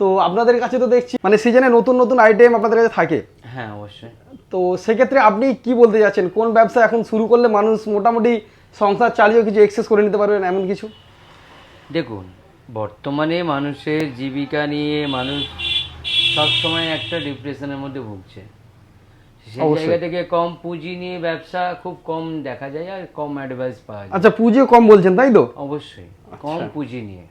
তো আপনাদের কাছে তো দেখছি মানে সিজনে নতুন নতুন আইটেম আপনাদের কাছে থাকে। হ্যাঁ অবশ্যই। তো সেক্ষেত্রে আপনি কি বলতে যাচ্ছেন? কোন ব্যবসা এখন শুরু করলে মানুষ মোটামুটি সংসার চালিয়েও কিছু এক্সেস করে নিতে পারবেন এমন কিছু? দেখুন বর্তমানে মানুষের জীবিকা নিয়ে মানুষ সবসময় একটা ডিপ্রেশনের মধ্যে ভুগছে। সেই জায়গা থেকে কম পুঁজি নিয়ে ব্যবসা খুব কম দেখা যায় আর কম অ্যাডভাইস পাওয়া যায়। আচ্ছা পুঁজিও কম বলছেন তাই তো? অবশ্যই কম আচ্ছা। পুঁজি নিয়ে।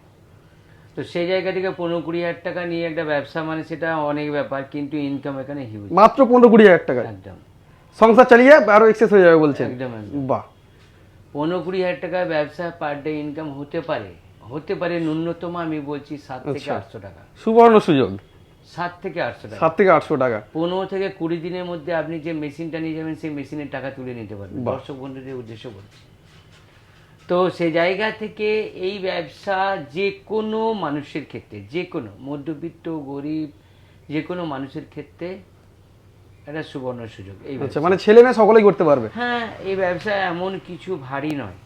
তো সেই জায়গা থেকে পনেরো কুড়ি হাজার টাকা নিয়ে একটা ব্যবসা মানে সেটা অনেক ব্যাপার কিন্তু ইনকাম এখানে হিউজ মাত্র পনেরো কুড়ি হাজার টাকা একদম। সংসার চালিয়ে আরও এক্সেস হয়ে যাবে বলছেন? একদম বাহ। পনেরো কুড়ি হাজার টাকার ব্যবসা পার ডে ইনকাম হতে পারে হতে পারে ন্যূনতম আমি বলছি সাত থেকে আচ্ছা। আটশো টাকা। সুবর্ণ সুযোগ। সাত থেকে আটশো টাকা। সাত থেকে আটশো টাকা। পনেরো থেকে কুড়ি দিনের মধ্যে আপনি যে মেশিনটা নিয়ে যাবেন সেই মেশিনের টাকা তুলে নিতে পারবেন। দর্শক বন্ধুদের উদ্দেশ্য বলছি। তো সে জায়গা থেকে এই ব্যবসা যে কোনো মানুষের ক্ষেত্রে যে কোনো মধ্যবিত্ত গরিব যে কোনো মানুষের ক্ষেত্রে একটা সুবর্ণ সুযোগ এই আচ্ছা ব্যবসা। মানে ছেলে মেয়ে সকলেই করতে পারবে? হ্যাঁ এই ব্যবসা এমন কিছু ভারী নয়।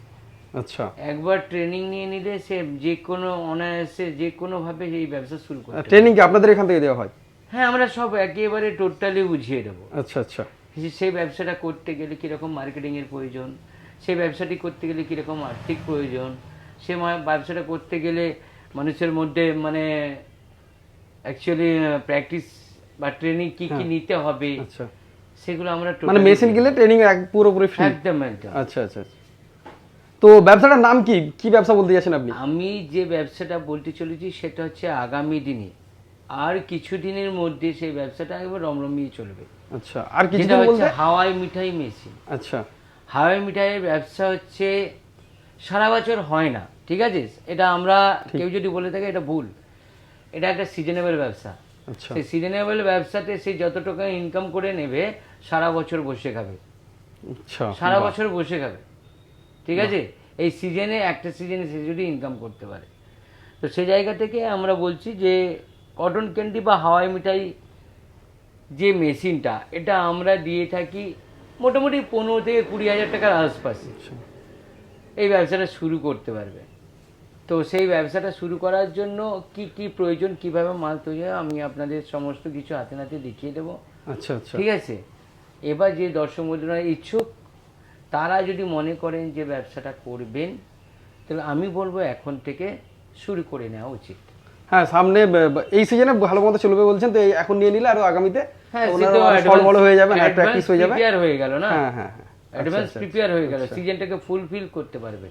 আচ্ছা। একবার ট্রেনিং নিয়ে নিলে সে যে কোনো অনায়াসে যে কোনোভাবে এই ব্যবসা শুরু করতে ট্রেনিং কি আপনাদের এখান থেকে দেওয়া হয়? হ্যাঁ আমরা সব একেবারে টোটালি বুঝিয়ে দেবো। আচ্ছা আচ্ছা। সেই ব্যবসাটা করতে গেলে কীরকম মার্কেটিংয়ের প্রয়োজন? সেই ব্যবসাটি করতে গেলে কীরকম আর্থিক প্রয়োজন? সে ব্যবসাটা করতে গেলে মানুষের মধ্যে মানে অ্যাকচুয়ালি প্র্যাকটিস বা ট্রেনিং কি কি নিতে হবে? আচ্ছা। সেগুলো আমরা হ্যাঁ। মানে মেশিন গেলে ট্রেনিং পুরোপুরি ফ্রি একদম একদম। আচ্ছা আচ্ছা আচ্ছা। তো ব্যবসাটার নাম কি? কি ব্যবসা বলতে যাচ্ছেন আপনি? আমি যে ব্যবসাটা বলতে চলেছি সেটা হচ্ছে আগামী দিনে। আর কিছু দিনের মধ্যে সেই ব্যবসাটা একবার রমরমিয়ে চলবে। আচ্ছা আর কিছু বলতে? হাওয়াই মিঠাই মেশিন। আচ্ছা। হাওয়াই মিঠাইয়ের ব্যবসা হচ্ছে সারা বছর হয় না ঠিক আছে? এটা আমরা কেউ যদি বলে থাকে এটা ভুল। এটা একটা সিজনেবল ব্যবসা। আচ্ছা। সেই সিজনেবল ব্যবসাতে সে যত টাকা ইনকাম করে নেবে সারা বছর বসে খাবে। আচ্ছা। সারা বছর বসে খাবে ঠিক আছে? এই সিজনে একটা সিজনে সে যদি ইনকাম করতে পারে। তো সে জায়গা থেকে আমরা বলছি যে কটন ক্যান্ডি বা হাওয়াই মিঠাই যে মেশিনটা এটা আমরা দিয়ে থাকি মোটামুটি পনেরো থেকে কুড়ি হাজার টাকার আশপাশে। আচ্ছা। এই ব্যবসাটা শুরু করতে পারবে। তো সেই ব্যবসাটা শুরু করার জন্য কি কি প্রয়োজন কীভাবে মাল তৈরি হয় আমি আপনাদের সমস্ত কিছু হাতে নাতে দেখিয়ে দেবো। আচ্ছা আচ্ছা। ঠিক আছে? এবার যে দর্শক বন্ধুরা ইচ্ছুক তারা যদি মনে করেন যে ব্যবসাটা করবেন তাহলে আমি বলব এখন থেকে শুরু করে নেওয়া উচিত। হ্যাঁ সামনে এই সিজনে ভালো মতো চলবে বলছেন তো এখন নিয়ে নিলে আরও আগামীতে হ্যাঁ ফল বড় হয়ে যাবে আর প্র্যাকটিস হয়ে যাবে। প্রিপেয়ার হয়ে গেল না? হ্যাঁ হ্যাঁ হ্যাঁ। অ্যাডভান্স আচ্ছা, প্রিপেয়ার হয়ে গেল সিজনটাকে ফুলফিল করতে পারবে।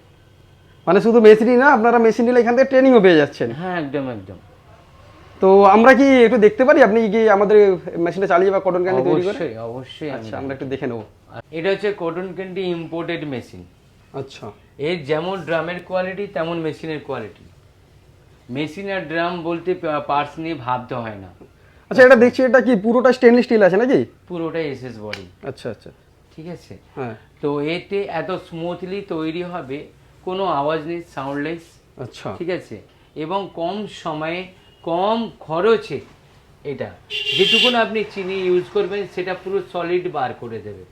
মানে শুধু মেশিনই না আপনারা মেশিন নিলে এখান থেকে ট্রেনিংও পেয়ে যাচ্ছেন। হ্যাঁ একদম একদম। তো আমরা কি একটু দেখতে পারি? আপনি কি আমাদের মেশিনটা চালিয়ে বা কটন ক্যান্ডি তৈরি করে অবশ্যই অবশ্যই আচ্ছা আমরা একটু দেখে নেব। এটা হচ্ছে কটন ক্যান্ডি ইম্পোর্টেড মেশিন আচ্ছা। এর যেমন ড্রামের কোয়ালিটি তেমন মেশিনের কোয়ালিটি মেশিন আর ড্রাম বলতে পার্টস নিয়ে ভাবতে হয় না। আচ্ছা এটা দেখছি এটা কি পুরোটা স্টেনলেস স্টিল আছে নাকি? পুরোটাই এসএস বডি আচ্ছা আচ্ছা। ঠিক আছে? হ্যাঁ। তো এতে এত স্মুথলি তৈরি হবে কোনো আওয়াজ নেই সাউন্ডলেস আচ্ছা। ঠিক আছে? এবং কম সময়ে কম খরচে এটা যেটুকুন আপনি চিনি ইউজ করবেন সেটা পুরো সলিড বার করে দেবে।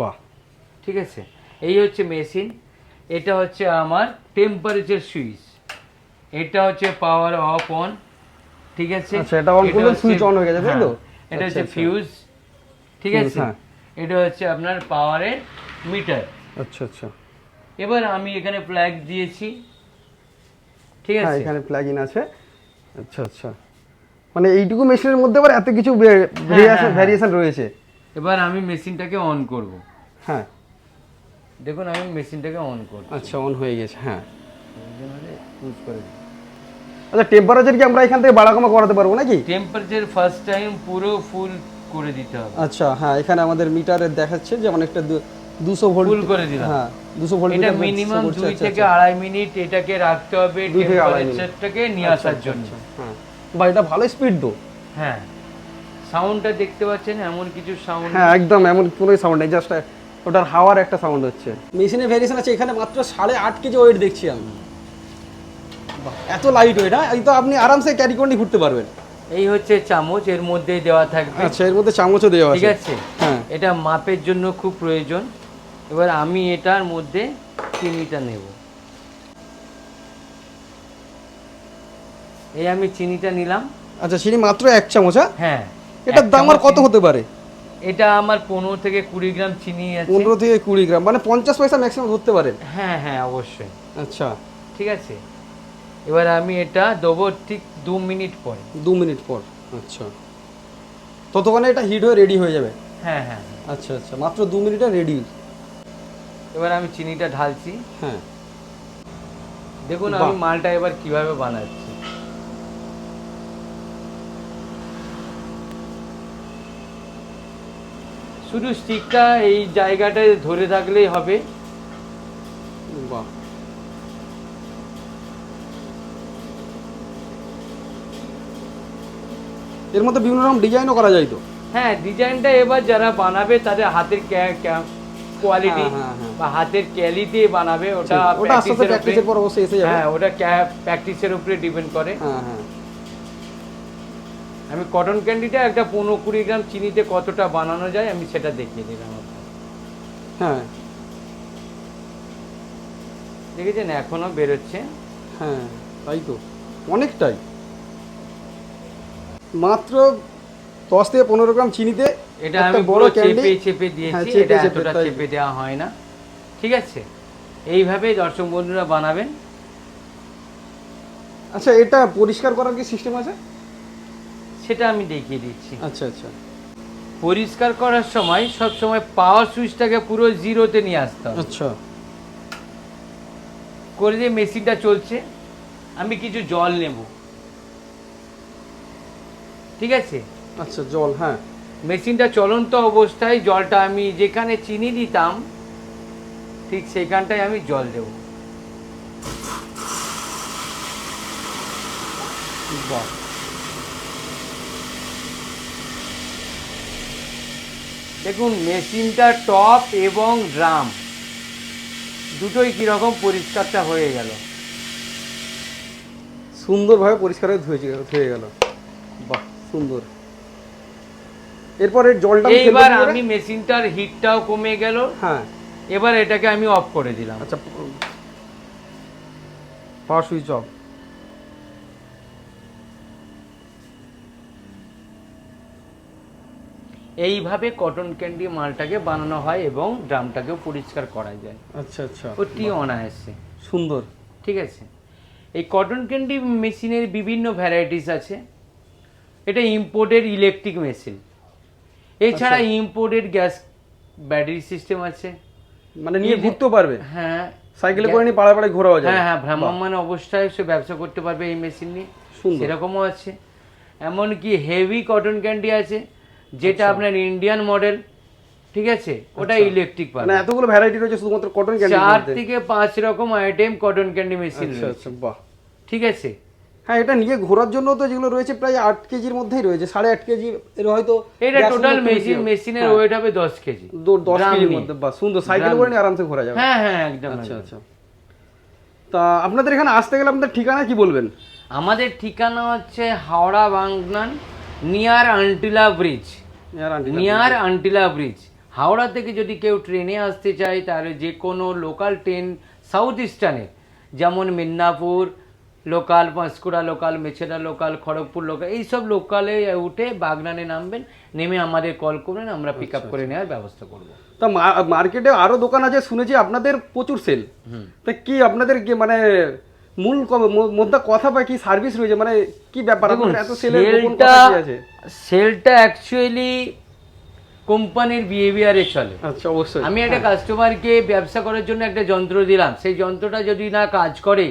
বাহ। ঠিক আছে? এই হচ্ছে মেশিন এটা হচ্ছে আমার টেম্পারেচার সুইচ এটা হচ্ছে পাওয়ার অফ অন ঠিক আছে? আচ্ছা, এটা on করলে switch on হয়ে গেছে, তাই তো? হ্যাঁ, এটা আচ্ছা, হচ্ছে আচ্ছা। ফিউজ ঠিক আছে? হ্যাঁ। এটা হচ্ছে আপনার পাওয়ারের মিটার আচ্ছা আচ্ছা। এবার আমি এখানে প্লাগ দিয়েছি ঠিক হ্যাঁ আছে? এখানে প্লাগ ইন আছে। আচ্ছা আচ্ছা। মানে এইটুকু মেশিনের মধ্যে আবার এত কিছু। ভ্যারিয়েশন রয়েছে। এবার আমি মেশিনটাকে অন করব। হ্যাঁ। দেখুন আমি মেশিনটাকে অন করব আচ্ছা অন হয়ে গেছে হ্যাঁ। করে আচ্ছা টেম্পারেচার কি আমরা এখান থেকে বাড়া কমা করাতে পারব নাকি? টেম্পারেচার ফার্স্ট টাইম পুরো ফুল করে দিতে হবে। আচ্ছা হ্যাঁ এখানে আমাদের মিটারে দেখাচ্ছে যেমন একটা দুশো ভোল্ট ফুল করে দিলাম। হ্যাঁ দুশো ভোল্ট এটা মিনিমাম দুই থেকে আড়াই মিনিট এটাকে রাখতে হবে। টেম্পারেচারটাকে নিয়ে আসার জন্য। হ্যাঁ বা এটা ভালো স্পিড তো। হ্যাঁ। সাউন্ডটা দেখতে পাচ্ছেন? এমন কিছু সাউন্ড হ্যাঁ একদম এমন কোনো সাউন্ড নেই জাস্ট ওটার হাওয়ার একটা সাউন্ড হচ্ছে। মেশিনে ভ্যারিয়েশন আছে এখানে মাত্র সাড়ে আট কেজি ওয়েট দেখছি আমি। এত লাইট ওয়েট হ্যাঁ তো আপনি আরামসে ক্যারি করে ঘুরতে পারবেন। এই হচ্ছে চামচ এর মধ্যেই দেওয়া থাকবে। আচ্ছা এর মধ্যে চামচও দেওয়া আছে ঠিক আছে। হ্যাঁ। এটা মাপের জন্য খুব প্রয়োজন। এবার আমি এটার মধ্যে চিনিটা নেব। এই আমি চিনিটা নিলাম। আচ্ছা চিনি মাত্র এক চামচ হ্যাঁ? হ্যাঁ এটার দাম আর কত হতে পারে? এটা আমার পনেরো থেকে কুড়ি গ্রাম চিনি আছে। পনেরো থেকে কুড়ি গ্রাম মানে পঞ্চাশ পয়সা ম্যাক্সিমাম ধরতে পারেন। হ্যাঁ হ্যাঁ অবশ্যই। আচ্ছা। ঠিক আছে? এবার আমি এটা দেবো ঠিক দু মিনিট পরে। দু মিনিট পর আচ্ছা। ততক্ষণে এটা হিট হয়ে রেডি হয়ে যাবে? হ্যাঁ হ্যাঁ হ্যাঁ। আচ্ছা আচ্ছা মাত্র দু মিনিটে রেডি এবার আমি চিনিটা ঢালছি। হ্যাঁ। দেখুন আমি মালটা এবার কীভাবে বানাচ্ছি। শুধু স্টিকটা এই জায়গাটায় ধরে থাকলেই হবে। বাহ। এর মধ্যে বিভিন্ন রকম ডিজাইনও করা যায় তো। হ্যাঁ ডিজাইনটা এবার যারা বানাবে তাদের হাতের কোয়ালিটি হ্যাঁ, হ্যাঁ, হ্যাঁ। বা হাতের ক্যালি বানাবে ওটা ওটা আস্তে আস্তে প্র্যাকটিসের পর অবশ্যই এসে যাবে। হ্যাঁ ওটা প্র্যাকটিসের উপরে ডিপেন্ড করে। হ্যাঁ হ্যাঁ। আমি কটন ক্যান্ডিটা একটা পনেরো কুড়ি গ্রাম চিনিতে কতটা বানানো যায় আমি সেটা দেখিয়ে দিলাম হ্যাঁ। দেখেছেন এখনও বেরোচ্ছে। হ্যাঁ তাই তো। অনেকটাই। মাত্র দশ থেকে পনেরো গ্রাম চিনিতে এটা আমি বড় চেপে চেপে হ্যাঁ, দিয়েছি এটা এতটা চেপে দেওয়া হয় না। ঠিক আছে? এইভাবে দর্শক বন্ধুরা বানাবেন। আচ্ছা এটা পরিষ্কার করার কি সিস্টেম আছে? সেটা আমি দেখিয়ে দিচ্ছি। আচ্ছা আচ্ছা। পরিষ্কার করার সময় সব সময় পাওয়ার সুইচটাকে পুরো জিরোতে নিয়ে আসতে হবে। আচ্ছা। করে যে মেশিনটা চলছে। আমি কিছু জল নেব। ঠিক আছে? আচ্ছা জল হ্যাঁ। মেশিনটা চলন্ত অবস্থায় জলটা আমি যেখানে চিনি দিতাম ঠিক সেখানটায় আমি জল দেব। বাহ। দেখুন মেশিনটা টপ এবং ড্রাম দুটোই কীরকম পরিষ্কারটা হয়ে গেল। সুন্দরভাবে পরিষ্কার হয়ে ধুয়ে ধুয়ে গেল। সুন্দর। এরপরে জলটা এইবার আমি মেশিনটার হিটটাও কমে গেল। হ্যাঁ। এবার এটাকে আমি অফ করে দিলাম। আচ্ছা পাওয়ার সুইচ অফ এইভাবে কটন ক্যান্ডি মালটাকে বানানো হয় এবং ড্রামটাকেও পরিষ্কার করা যায়। আচ্ছা আচ্ছা। অতি অনায়াসে। সুন্দর। ঠিক আছে? এই কটন ক্যান্ডি মেশিনের বিভিন্ন ভ্যারাইটিস আছে। এটা ইম্পোর্টেড ইলেকট্রিক মেশিন এছাড়া আচ্ছা। ইম্পোর্টেড গ্যাস ব্যাটারি সিস্টেম আছে। মানে নিয়ে ঘুরতেও পারবে? হ্যাঁ। সাইকেলে করে নিয়ে পাড়ায় পাড়ায় ঘোরাও যায় হ্যাঁ হ্যাঁ ভ্রাম্যমান অবস্থায় সে ব্যবসা করতে পারবে এই মেশিন নিয়ে। সুন্দর। সেরকমও আছে। এমনকি হেভি কটন ক্যান্ডি আছে যেটা আচ্ছা। আপনার ইন্ডিয়ান মডেল ঠিক আছে? ওটা আচ্ছা। ইলেকট্রিক পাবে মানে এতগুলো ভ্যারাইটি রয়েছে শুধুমাত্র কটন ক্যান্ডি চার থেকে পাঁচ রকম আইটেম কটন ক্যান্ডি মেশিন আচ্ছা আচ্ছা বাহ। ঠিক আছে? হ্যাঁ এটা নিয়ে ঘোরার জন্য তো যেগুলো রয়েছে প্রায় আট কেজির মধ্যেই রয়েছে সাড়ে আট কেজি এর হয়তো এটা টোটাল মেশিন মেশিনের ওয়েট হবে দশ কেজি। দশ কেজির মধ্যে বা সুন্দর সাইকেল করে নিয়ে। আরামসে ঘোরা যাবে। হ্যাঁ হ্যাঁ একদম আচ্ছা আচ্ছা। তা আপনাদের এখানে আসতে গেলে আপনাদের ঠিকানা কি বলবেন? আমাদের ঠিকানা হচ্ছে হাওড়া বাংলান নিয়ার আন্টিলা ব্রিজ। নিয়ার আন্টিলা ব্রিজ। হাওড়া থেকে যদি কেউ ট্রেনে আসতে চায় তাহলে যে কোনো লোকাল ট্রেন সাউথ ইস্টার্নের যেমন Midnapore local Panskura local Mecheda local Kharagpur local এইসব লোকালে উঠে বাগনানে নামবেন নেমে আমাদের কল করবেন আমরা পিক আপ করে নেওয়ার ব্যবস্থা করব। তা মার্কেটে আরও দোকান আছে শুনেছি আপনাদের প্রচুর সেল তা কি আপনাদের কি মানে মূল মধ্যে কথা বা কি সার্ভিস রয়েছে? মানে কি ব্যাপার? এত সেলটা সেলটা অ্যাকচুয়ালি কোম্পানির বিহেভিয়ারে চলে। আচ্ছা অবশ্যই। আমি একটা কাস্টমারকে ব্যবসা করার জন্য একটা যন্ত্র দিলাম। সেই যন্ত্রটা যদি না কাজ করে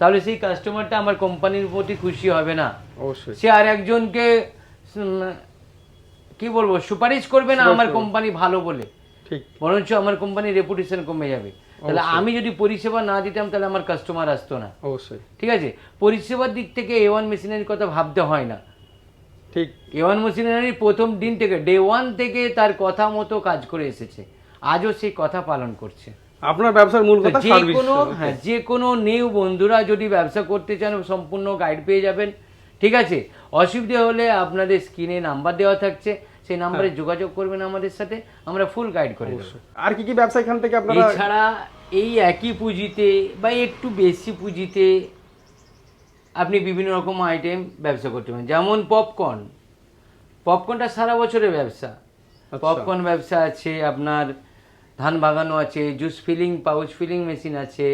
তাহলে সেই কাস্টমারটা আমার কোম্পানির প্রতি খুশি হবে না। অবশ্যই। সে আর একজনকে কি বলব সুপারিশ করবে না আমার কোম্পানি ভালো বলে। ঠিক। বরঞ্চ আমার কোম্পানির রেপুটেশন কমে যাবে। তাহলে আমি যদি পরিষেবা না দিতাম তাহলে আমার কাস্টমার আসতো না। অবশ্যই। ঠিক আছে? পরিষেবার দিক থেকে এ ওয়ান মেশিনের কথা ভাবতে হয় না। ঠিক। এ ওয়ান মেশিনারি প্রথম দিন থেকে ডে ওয়ান থেকে তার কথা মতো কাজ করে এসেছে। আজও সেই কথা পালন করছে। আপনার ব্যবসার মূল কথা যে কোনো হ্যাঁ যে কোনো নিউ বন্ধুরা যদি ব্যবসা করতে চান সম্পূর্ণ গাইড পেয়ে যাবেন। ঠিক আছে? অসুবিধা হলে আপনাদের স্ক্রিনে নাম্বার দেওয়া থাকছে। সেই নাম্বারে হ্যাঁ। যোগাযোগ করবেন আমাদের সাথে। আমরা ফুল গাইড করে দেবো। আর কি কি ব্যবসা এখান থেকে আপনারা এছাড়া এই একই পুঁজিতে বা একটু বেশি পুঁজিতে আপনি বিভিন্ন রকম আইটেম ব্যবসা করতে পারেন। যেমন পপকর্ন পপকর্নটা সারা বছরের ব্যবসা। আচ্ছা। পপকর্ন ব্যবসা আছে আপনার ধান বাগানো আছে juice filling pouch filling machine আছে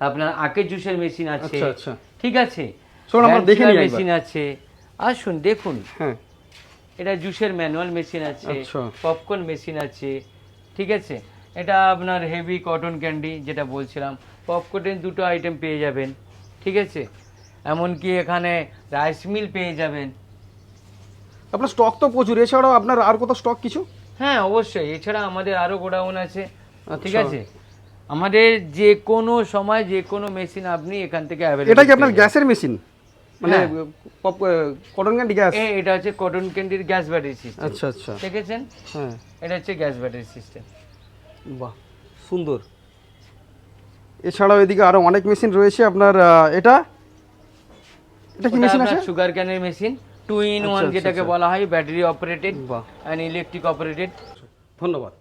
আপনার আখের জুসের মেশিন আছে। আচ্ছা, আচ্ছা। ঠিক আছে। মেশিন আছে। আসুন দেখুন। হ্যাঁ। এটা জুসের ম্যানুয়াল মেশিন আছে আচ্ছা। পপকর্ন মেশিন আছে। ঠিক আছে? এটা আপনার হেভি কটন ক্যান্ডি যেটা বলছিলাম। পপকর্নের দুটো আইটেম পেয়ে যাবেন। ঠিক আছে? এমনকি এখানে রাইস মিল পেয়ে যাবেন। আপনার স্টক তো প্রচুর। এছাড়াও আপনার আর কোথাও স্টক কিছু? হ্যাঁ অবশ্যই। এছাড়া আমাদের আরও গোডাউন আছে। ঠিক আচ্ছা। আছে? আমাদের যে কোনো সময় যে কোনো মেশিন আপনি এখান থেকে অ্যাভেলেবল এটা কি আপনার গ্যাসের মেশিন? মানে। কটন ক্যান্ডি গ্যাস এটা হচ্ছে কটন ক্যান্ডির গ্যাস ব্যাটারি সিস্টেম আচ্ছা আচ্ছা। দেখেছেন? হ্যাঁ। এটা হচ্ছে গ্যাস ব্যাটারি সিস্টেম বাহ সুন্দর। এছাড়াও এদিকে আরও অনেক মেশিন রয়েছে আপনার এটা? এটা কি মেশিন আছে? সুগার ক্যানের মেশিন টু ইন ওয়ান যেটাকে আচ্ছা। বলা হয় ব্যাটারি অপারেটেড বা অ্যান্ড ইলেকট্রিক অপারেটেড ধন্যবাদ।